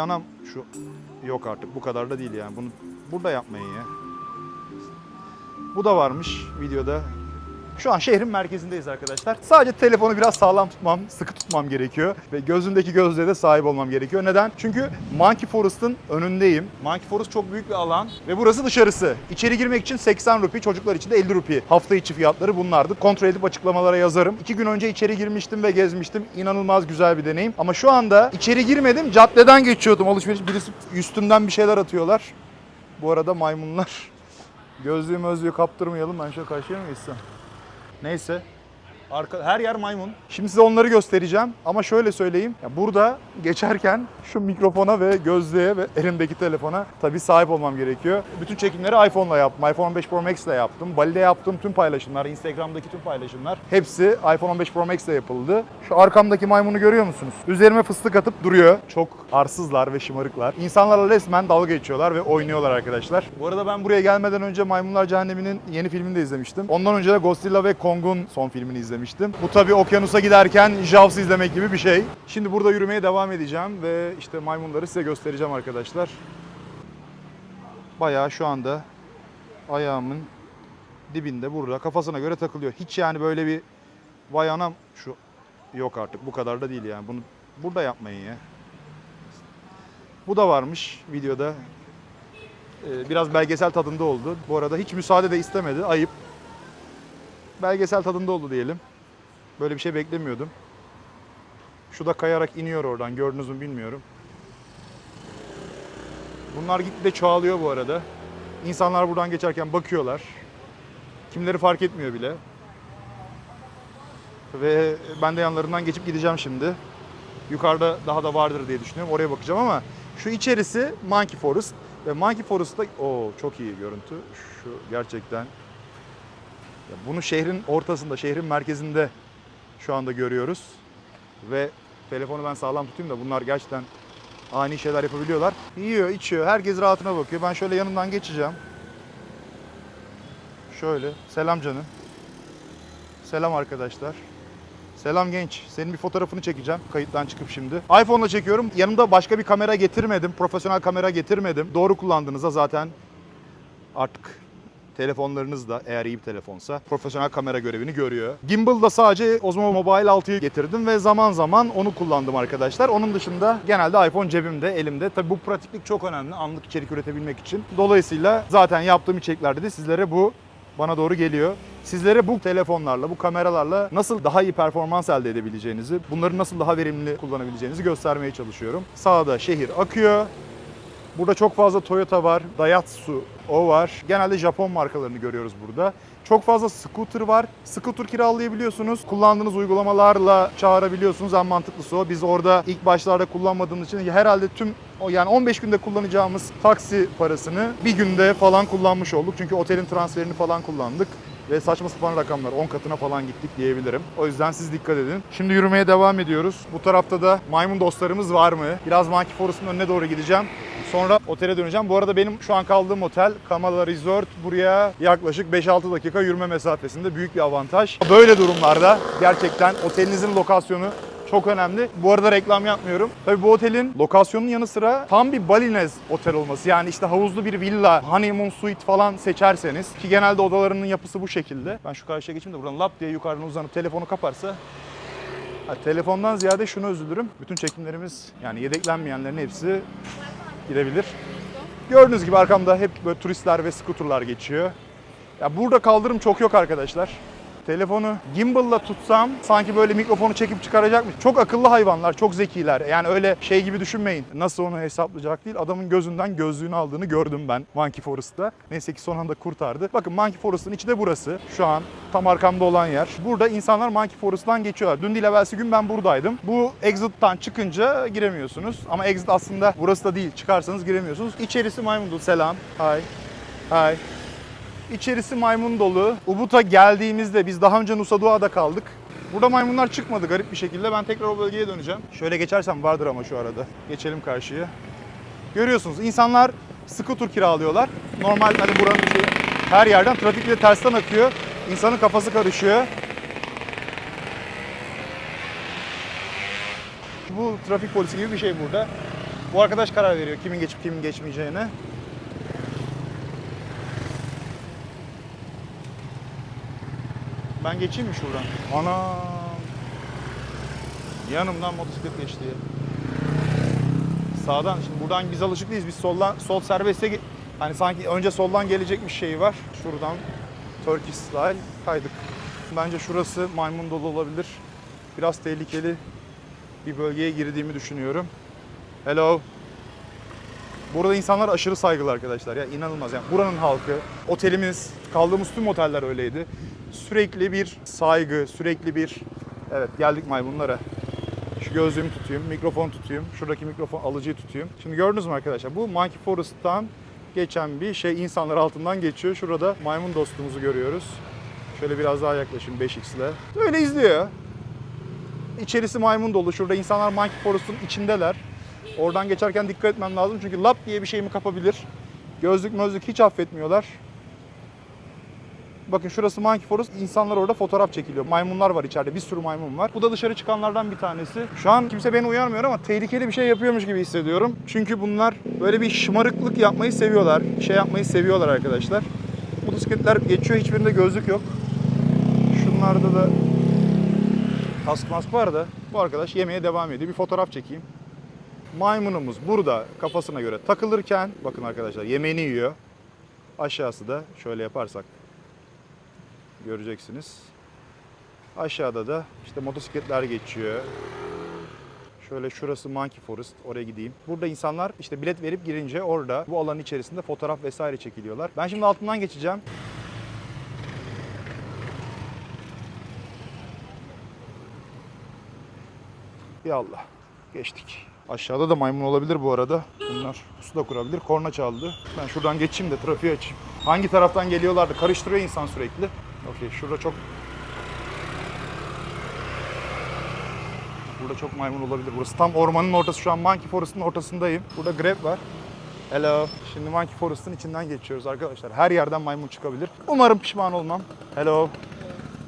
Anam şu yok artık bu kadar da değil yani. Bunu burada yapmayın ya. Bu da varmış videoda. Şu an şehrin merkezindeyiz arkadaşlar. Sadece telefonu biraz sağlam tutmam, sıkı tutmam gerekiyor. Ve gözündeki gözlüğe de sahip olmam gerekiyor. Neden? Çünkü Monkey Forest'ın önündeyim. Monkey Forest çok büyük bir alan ve burası dışarısı. İçeri girmek için 80 rupi, çocuklar için de 50 rupi. Hafta içi fiyatları bunlardı. Kontrol edip açıklamalara yazarım. İki gün önce içeri girmiştim ve gezmiştim. İnanılmaz güzel bir deneyim. Ama şu anda içeri girmedim. Caddeden geçiyordum alışveriş. Birisi üstümden bir şeyler atıyorlar. Bu arada maymunlar. Gözlüğü mözlüğü kaptırmayalım. Ben şöyle karşıya mı geçsem? Neyse. Arka, her yer maymun. Şimdi size onları göstereceğim ama şöyle söyleyeyim. Ya burada geçerken şu mikrofona ve gözlüğe ve elimdeki telefona tabii sahip olmam gerekiyor. Bütün çekimleri iPhone'la yaptım. iPhone 15 Pro Max ile yaptım. Bali'de yaptığım tüm paylaşımlar, Instagram'daki tüm paylaşımlar hepsi iPhone 15 Pro Max ile yapıldı. Şu arkamdaki maymunu görüyor musunuz? Üzerime fıstık atıp duruyor. Çok arsızlar ve şımarıklar. İnsanlarla resmen dalga geçiyorlar ve oynuyorlar arkadaşlar. Bu arada ben buraya gelmeden önce Maymunlar Cehennemi'nin yeni filmini de izlemiştim. Ondan önce de Godzilla ve Kong'un son filmini izlemiştim. Bu tabii okyanusa giderken Jaws izlemek gibi bir şey. Şimdi burada yürümeye devam edeceğim ve işte maymunları size göstereceğim arkadaşlar. Bayağı şu anda ayağımın dibinde burada kafasına göre takılıyor. Hiç yani böyle bir vay anam şu yok artık bu kadar da değil yani. Bunu burada yapmayın ya. Bu da varmış videoda. Ee, Biraz belgesel tadında oldu. Bu arada hiç müsaade de istemedi. Ayıp. Belgesel tadında oldu diyelim. Böyle bir şey beklemiyordum. Şu da kayarak iniyor oradan. Gördünüz mü bilmiyorum. Bunlar gitgide çoğalıyor bu arada. İnsanlar buradan geçerken bakıyorlar. Kimleri fark etmiyor bile. Ve ben de yanlarından geçip gideceğim şimdi. Yukarıda daha da vardır diye düşünüyorum. Oraya bakacağım ama şu içerisi Monkey Forest. Ve Monkey Forest'ta o çok iyi görüntü. Şu gerçekten bunu şehrin ortasında, şehrin merkezinde şu anda görüyoruz. Ve telefonu ben sağlam tutayım da bunlar gerçekten ani şeyler yapabiliyorlar. Yiyor, içiyor, herkes rahatına bakıyor. Ben şöyle yanından geçeceğim. Şöyle, selam canım. Selam arkadaşlar. Selam genç. Senin bir fotoğrafını çekeceğim kayıttan çıkıp şimdi. iPhone'la çekiyorum. Yanımda başka bir kamera getirmedim. Profesyonel kamera getirmedim. Doğru kullandığınızda zaten artık telefonlarınız da eğer iyi bir telefonsa profesyonel kamera görevini görüyor. Gimbal'da sadece Osmo Mobile 6'yı getirdim ve zaman zaman onu kullandım arkadaşlar. Onun dışında genelde iPhone cebimde, elimde. Tabii bu pratiklik çok önemli anlık içerik üretebilmek için. Dolayısıyla zaten yaptığım içeriklerde de sizlere bu bana doğru geliyor. Sizlere bu telefonlarla, bu kameralarla nasıl daha iyi performans elde edebileceğinizi, bunları nasıl daha verimli kullanabileceğinizi göstermeye çalışıyorum. Sağda şehir akıyor. Burada çok fazla Toyota var, Daihatsu o var. Genelde Japon markalarını görüyoruz burada. Çok fazla scooter var. Scooter kiralayabiliyorsunuz. Kullandığınız uygulamalarla çağırabiliyorsunuz. En mantıklısı o. Biz orada ilk başlarda kullanmadığımız için herhalde tüm yani 15 günde kullanacağımız taksi parasını bir günde falan kullanmış olduk. Çünkü otelin transferini falan kullandık ve saçma sapan rakamlar 10 katına falan gittik diyebilirim. O yüzden siz dikkat edin. Şimdi yürümeye devam ediyoruz. Bu tarafta da maymun dostlarımız var mı? Biraz Monkey Forest'ın önüne doğru gideceğim. Sonra otele döneceğim. Bu arada benim şu an kaldığım otel Kamala Resort buraya yaklaşık 5-6 dakika yürüme mesafesinde büyük bir avantaj. Böyle durumlarda gerçekten otelinizin lokasyonu çok önemli. Bu arada reklam yapmıyorum. Tabii bu otelin lokasyonun yanı sıra tam bir Balinez otel olması. Yani işte havuzlu bir villa, honeymoon suite falan seçerseniz ki genelde odalarının yapısı bu şekilde. Ben şu karşıya geçeyim de buradan lap diye yukarıdan uzanıp telefonu kaparsa Ha, telefondan ziyade şunu üzülürüm. Bütün çekimlerimiz yani yedeklenmeyenlerin hepsi gidebilir. Gördüğünüz gibi arkamda hep böyle turistler ve skuterlar geçiyor. Ya burada kaldırım çok yok arkadaşlar. Telefonu gimbal'la tutsam sanki böyle mikrofonu çekip çıkaracakmış. Çok akıllı hayvanlar, çok zekiler. Yani öyle şey gibi düşünmeyin. Nasıl onu hesaplayacak değil. Adamın gözünden gözlüğünü aldığını gördüm ben Monkey Forest'ta. Neyse ki son anda kurtardı. Bakın Monkey Forest'ın içi de burası. Şu an tam arkamda olan yer. Burada insanlar Monkey Forest'tan geçiyorlar. Dün değil evvelsi gün ben buradaydım. Bu exit'tan çıkınca giremiyorsunuz. Ama exit aslında burası da değil. Çıkarsanız giremiyorsunuz. İçerisi maymun dolu. Selam. Hi. Hi. İçerisi maymun dolu. Ubud'a geldiğimizde biz daha önce Nusa Dua'da kaldık. Burada maymunlar çıkmadı garip bir şekilde. Ben tekrar o bölgeye döneceğim. Şöyle geçersem vardır ama şu arada. Geçelim karşıya. Görüyorsunuz insanlar scooter kiralıyorlar. Normal hani buranın içi her yerden trafik bile tersten akıyor. İnsanın kafası karışıyor. Bu trafik polisi gibi bir şey burada. Bu arkadaş karar veriyor kimin geçip kimin geçmeyeceğine. Ben geçeyim mi şuradan? Ana. Yanımdan motosiklet geçti. Sağdan şimdi buradan biz alışık değiliz. Biz soldan sol serbeste hani sanki önce soldan gelecekmiş şeyi var. Şuradan Turkish style kaydık. Bence şurası maymun dolu olabilir. Biraz tehlikeli bir bölgeye girdiğimi düşünüyorum. Hello. Burada insanlar aşırı saygılı arkadaşlar ya inanılmaz yani buranın halkı, otelimiz, kaldığımız tüm oteller öyleydi. Sürekli bir saygı, sürekli bir evet geldik maymunlara. Şu gözlüğümü tutayım, mikrofon tutayım, şuradaki mikrofon alıcıyı tutayım. Şimdi gördünüz mü arkadaşlar bu Monkey Forest'tan geçen bir şey insanlar altından geçiyor. Şurada maymun dostumuzu görüyoruz. Şöyle biraz daha yaklaşayım 5x ile. İzliyor. İçerisi maymun dolu. Şurada insanlar Monkey Forest'un içindeler. Oradan geçerken dikkat etmem lazım çünkü lap diye bir şeyimi kapabilir. Gözlük mözlük hiç affetmiyorlar. Bakın şurası Monkey Forest. İnsanlar orada fotoğraf çekiliyor. Maymunlar var içeride. Bir sürü maymun var. Bu da dışarı çıkanlardan bir tanesi. Şu an kimse beni uyarmıyor ama tehlikeli bir şey yapıyormuş gibi hissediyorum. Çünkü bunlar böyle bir şımarıklık yapmayı seviyorlar. Şey yapmayı seviyorlar arkadaşlar. Motosikletler geçiyor. Hiçbirinde gözlük yok. Şunlarda da kask mask var da bu arkadaş yemeye devam ediyor. Bir fotoğraf çekeyim. Maymunumuz burada kafasına göre takılırken bakın arkadaşlar yemeğini yiyor. Aşağısı da şöyle yaparsak göreceksiniz. Aşağıda da işte motosikletler geçiyor. Şöyle şurası Monkey Forest. Oraya gideyim. Burada insanlar işte bilet verip girince orada bu alanın içerisinde fotoğraf vesaire çekiliyorlar. Ben şimdi altından geçeceğim. Ya Allah. Geçtik. Aşağıda da maymun olabilir bu arada. Bunlar pusu da kurabilir. Korna çaldı. Ben şuradan geçeyim de trafiği açayım. Hangi taraftan geliyorlardı? Karıştırıyor insan sürekli. Okey şurada çok... Burada çok maymun olabilir. Burası tam ormanın ortası. Şu an Monkey Forest'ın ortasındayım. Burada Grab var. Hello. Şimdi Monkey Forest'ın içinden geçiyoruz arkadaşlar. Her yerden maymun çıkabilir. Umarım pişman olmam. Hello.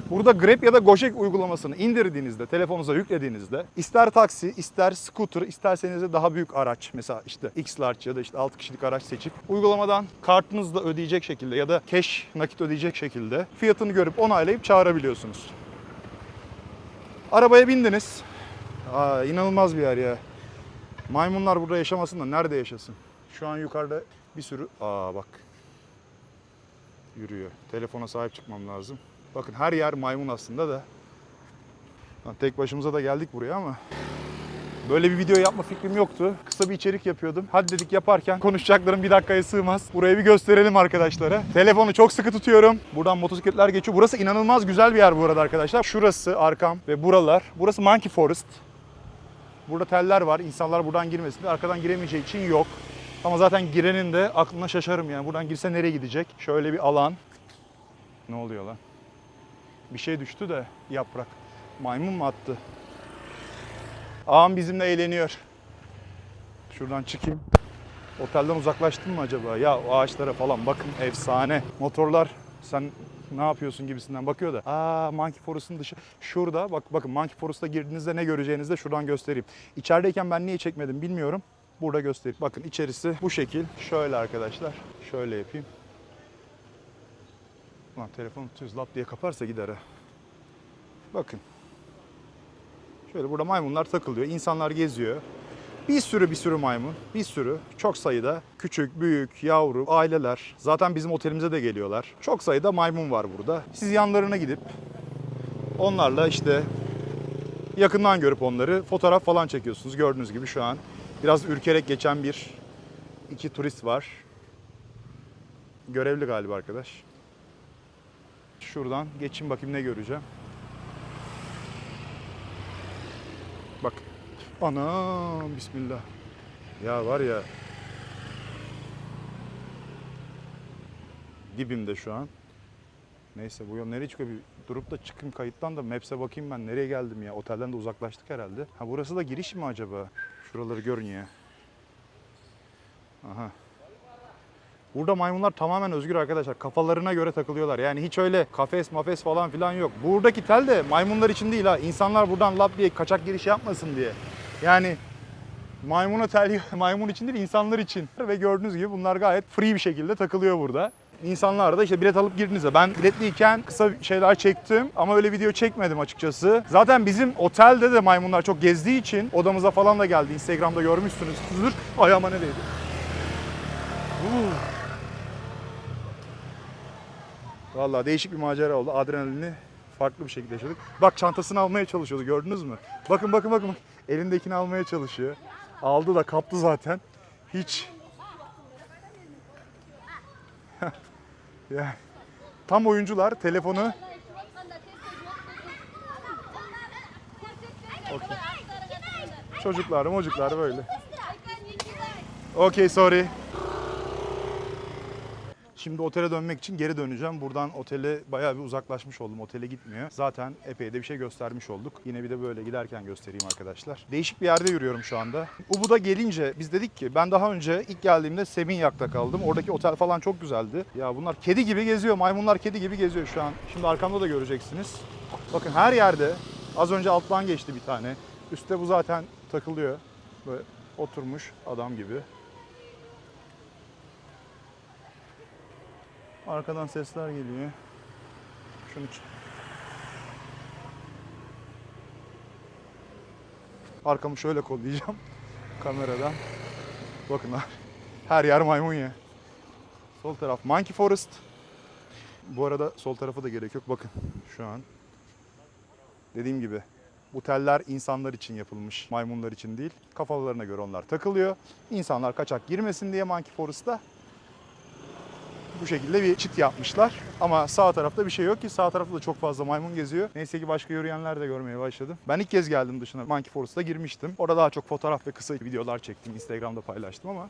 Burada Grab ya da Gojek uygulamasını indirdiğinizde, telefonunuza yüklediğinizde ister taksi, ister scooter, isterseniz de daha büyük araç mesela işte X-Large ya da işte 6 kişilik araç seçip uygulamadan kartınızla ödeyecek şekilde ya da cash nakit ödeyecek şekilde fiyatını görüp onaylayıp çağırabiliyorsunuz. Arabaya bindiniz. Aa, inanılmaz bir yer ya. Maymunlar burada yaşamasın da nerede yaşasın? Şu an yukarıda bir sürü... Aa bak. Yürüyor. Telefona sahip çıkmam lazım. Bakın her yer maymun aslında da. Tek başımıza da geldik buraya ama. Böyle bir video yapma fikrim yoktu. Kısa bir içerik yapıyordum. Hadi dedik yaparken konuşacaklarım bir dakikaya sığmaz. Burayı bir gösterelim arkadaşlara. Telefonu çok sıkı tutuyorum. Buradan motosikletler geçiyor. Burası inanılmaz güzel bir yer bu arada arkadaşlar. Şurası arkam ve buralar. Burası Monkey Forest. Burada teller var. İnsanlar buradan girmesin. Arkadan giremeyeceği için yok. Ama zaten girenin de aklına şaşarım yani. Buradan girse nereye gidecek? Şöyle bir alan. Ne oluyor lan? Bir şey düştü de yaprak. Maymun mu attı? Ağam bizimle eğleniyor. Şuradan çıkayım. Otelden uzaklaştın mı acaba? Ya o ağaçlara falan bakın efsane. Motorlar sen ne yapıyorsun gibisinden bakıyor da. Aa Monkey Forest'ın dışı. Şurada bak bakın Monkey Forest'a girdiğinizde ne göreceğinizi de şuradan göstereyim. İçerideyken ben niye çekmedim bilmiyorum. Burada göstereyim. Bakın içerisi bu şekil. Şöyle arkadaşlar. Şöyle yapayım. Ulan telefonu tutuyoruz lap diye kaparsa gider ha. Bakın. Şöyle burada maymunlar takılıyor. insanlar geziyor. Bir sürü bir sürü maymun. Bir sürü. Çok sayıda. Küçük, büyük, yavru, aileler. Zaten bizim otelimize de geliyorlar. Çok sayıda maymun var burada. Siz yanlarına gidip onlarla işte yakından görüp onları fotoğraf falan çekiyorsunuz. Gördüğünüz gibi şu an biraz ürkerek geçen bir iki turist var. Görevli galiba arkadaş. Şuradan geçeyim bakayım ne göreceğim. Bak. Ana bismillah. Ya var ya. Dibimde şu an. Neyse bu yol nereye çıkıyor? Bir durup da çıkayım kayıttan da Maps'e bakayım ben nereye geldim ya. Otelden de uzaklaştık herhalde. Ha burası da giriş mi acaba? Şuraları görün ya. Aha. Burada maymunlar tamamen özgür arkadaşlar. Kafalarına göre takılıyorlar. Yani hiç öyle kafes mafes falan filan yok. Buradaki tel de maymunlar için değil ha. İnsanlar buradan lap diye kaçak giriş yapmasın diye. Yani Maymun otel maymun için değil insanlar için. Ve gördüğünüz gibi bunlar gayet free bir şekilde takılıyor burada. İnsanlar da işte bilet alıp girdiğinizde ben biletliyken kısa şeyler çektim ama öyle video çekmedim açıkçası. Zaten bizim otelde de maymunlar çok gezdiği için odamıza falan da geldi. Instagram'da görmüşsünüzdür. Ayağıma ne değdi? Uuu. Vallahi değişik bir macera oldu. Adrenalini farklı bir şekilde yaşadık. Bak çantasını almaya çalışıyordu gördünüz mü? Bakın bakın bakın. Elindekini almaya çalışıyor. Aldı da kaptı zaten. Hiç yani tam oyuncular telefonu çocuklar mocuklar böyle. Okey sorry. Şimdi otele dönmek için geri döneceğim. Buradan otele bayağı bir uzaklaşmış oldum. Otele gitmiyor. Zaten epey de bir şey göstermiş olduk. Yine bir de böyle giderken göstereyim arkadaşlar. Değişik bir yerde yürüyorum şu anda. Ubud'a gelince biz dedik ki ben daha önce ilk geldiğimde Seminyak'ta kaldım. Oradaki otel falan çok güzeldi. Ya bunlar kedi gibi geziyor. Maymunlar kedi gibi geziyor şu an. Şimdi arkamda da göreceksiniz. Bakın her yerde az önce alttan geçti bir tane. Üstte bu zaten takılıyor. Böyle oturmuş adam gibi. Arkadan sesler geliyor. Şunu Arkamı şöyle kollayacağım kameradan. Bakın her yer maymun ya. Sol taraf Monkey Forest. Bu arada sol tarafa da gerek yok. Bakın şu an. Dediğim gibi bu teller insanlar için yapılmış, maymunlar için değil. Kafalarına göre onlar takılıyor. İnsanlar kaçak girmesin diye Monkey Forest'ta bu şekilde bir çit yapmışlar. Ama sağ tarafta bir şey yok ki. Sağ tarafta da çok fazla maymun geziyor. Neyse ki başka yürüyenler de görmeye başladım. Ben ilk kez geldim dışına. Monkey Forest'a girmiştim. Orada daha çok fotoğraf ve kısa videolar çektim. Instagram'da paylaştım ama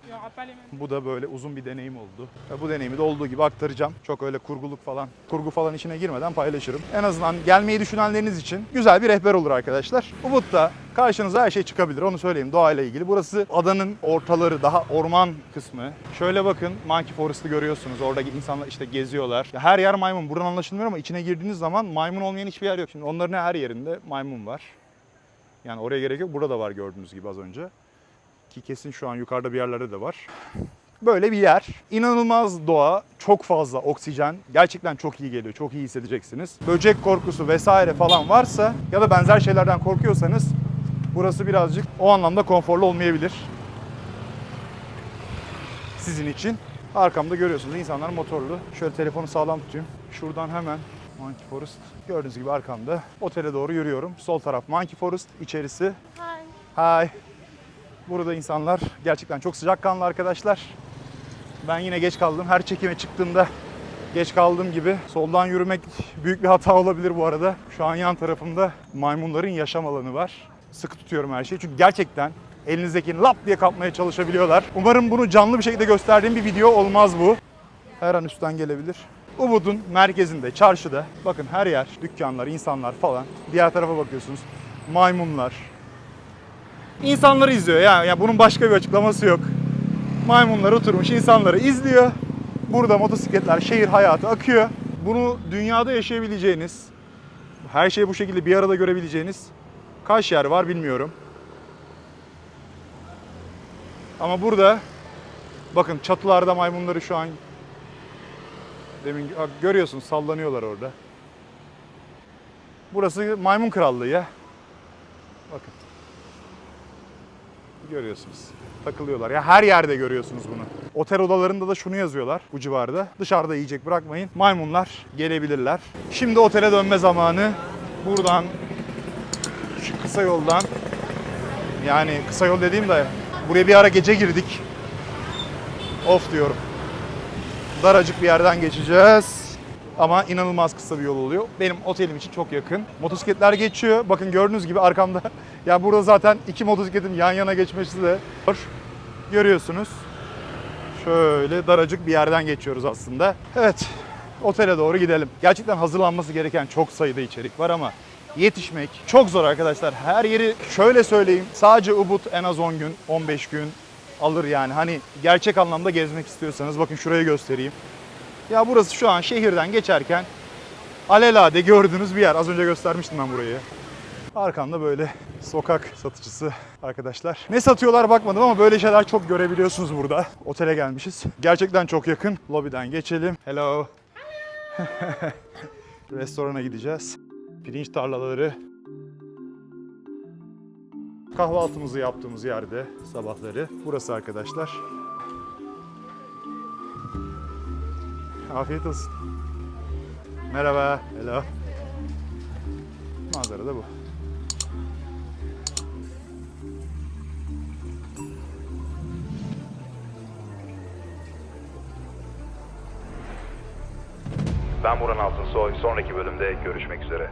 bu da böyle uzun bir deneyim oldu. Ve bu deneyimi de olduğu gibi aktaracağım. Çok öyle kurguluk falan, kurgu falan içine girmeden paylaşırım. En azından gelmeyi düşünenleriniz için güzel bir rehber olur arkadaşlar. Ubud'da karşınıza her şey çıkabilir onu söyleyeyim doğayla ilgili. Burası adanın ortaları daha orman kısmı. Şöyle bakın Monkey Forest'ı görüyorsunuz. Oradaki insanlar işte geziyorlar. Her yer maymun. Buradan anlaşılmıyor ama içine girdiğiniz zaman maymun olmayan hiçbir yer yok. Şimdi onların her yerinde maymun var. Yani oraya gerek yok. Burada da var gördüğünüz gibi az önce. Ki kesin şu an yukarıda bir yerlerde de var. Böyle bir yer. İnanılmaz doğa, çok fazla oksijen. Gerçekten çok iyi geliyor, çok iyi hissedeceksiniz. Böcek korkusu vesaire falan varsa ya da benzer şeylerden korkuyorsanız burası birazcık o anlamda konforlu olmayabilir. Sizin için. Arkamda görüyorsunuz insanlar motorlu. Şöyle telefonu sağlam tutayım. Şuradan hemen Monkey Forest. Gördüğünüz gibi arkamda. Otele doğru yürüyorum. Sol taraf Monkey Forest. içerisi. Hi. Burada insanlar gerçekten çok sıcakkanlı arkadaşlar. Ben yine geç kaldım. Her çekime çıktığımda geç kaldığım gibi. Soldan yürümek büyük bir hata olabilir bu arada. Şu an yan tarafımda maymunların yaşam alanı var. Sıkı tutuyorum her şeyi çünkü gerçekten elinizdekini lap diye kapmaya çalışabiliyorlar. Umarım bunu canlı bir şekilde gösterdiğim bir video olmaz bu. Her an üstten gelebilir. Ubud'un merkezinde, çarşıda bakın her yer, dükkanlar, insanlar falan. Diğer tarafa bakıyorsunuz. Maymunlar, İnsanları izliyor ya. Yani bunun başka bir açıklaması yok. Maymunlar oturmuş insanları izliyor. Burada motosikletler, şehir hayatı akıyor. Bunu dünyada yaşayabileceğiniz, her şeyi bu şekilde bir arada görebileceğiniz kaç yer var bilmiyorum. Ama burada bakın çatılarda maymunları şu an demin Bak görüyorsunuz sallanıyorlar orada. Burası maymun krallığı ya. Bakın. Görüyorsunuz. Takılıyorlar. Ya her yerde görüyorsunuz bunu. Otel odalarında da şunu yazıyorlar bu civarda. Dışarıda yiyecek bırakmayın. Maymunlar gelebilirler. Şimdi otele dönme zamanı. Buradan şu kısa yoldan yani kısa yol dediğim de buraya bir ara gece girdik. Of diyorum. Daracık bir yerden geçeceğiz. Ama inanılmaz kısa bir yol oluyor. Benim otelim için çok yakın. Motosikletler geçiyor. Bakın gördüğünüz gibi arkamda. ya burada zaten iki motosikletin yan yana geçmesi de var. Görüyorsunuz. Şöyle daracık bir yerden geçiyoruz aslında. Evet. Otele doğru gidelim. Gerçekten hazırlanması gereken çok sayıda içerik var ama yetişmek çok zor arkadaşlar. Her yeri şöyle söyleyeyim. Sadece Ubud en az 10 gün, 15 gün alır yani. Hani gerçek anlamda gezmek istiyorsanız bakın şurayı göstereyim. Ya burası şu an şehirden geçerken alelade gördüğünüz bir yer. Az önce göstermiştim ben burayı. Arkamda böyle sokak satıcısı arkadaşlar. Ne satıyorlar bakmadım ama böyle şeyler çok görebiliyorsunuz burada. Otele gelmişiz. Gerçekten çok yakın. Lobiden geçelim. Hello. Restorana gideceğiz. Pirinç tarlaları. Kahvaltımızı yaptığımız yerde sabahları. Burası arkadaşlar. Afiyet olsun. Merhaba. Hello. Manzara da bu. Ben Burhan Altınsoy. Sonraki bölümde görüşmek üzere.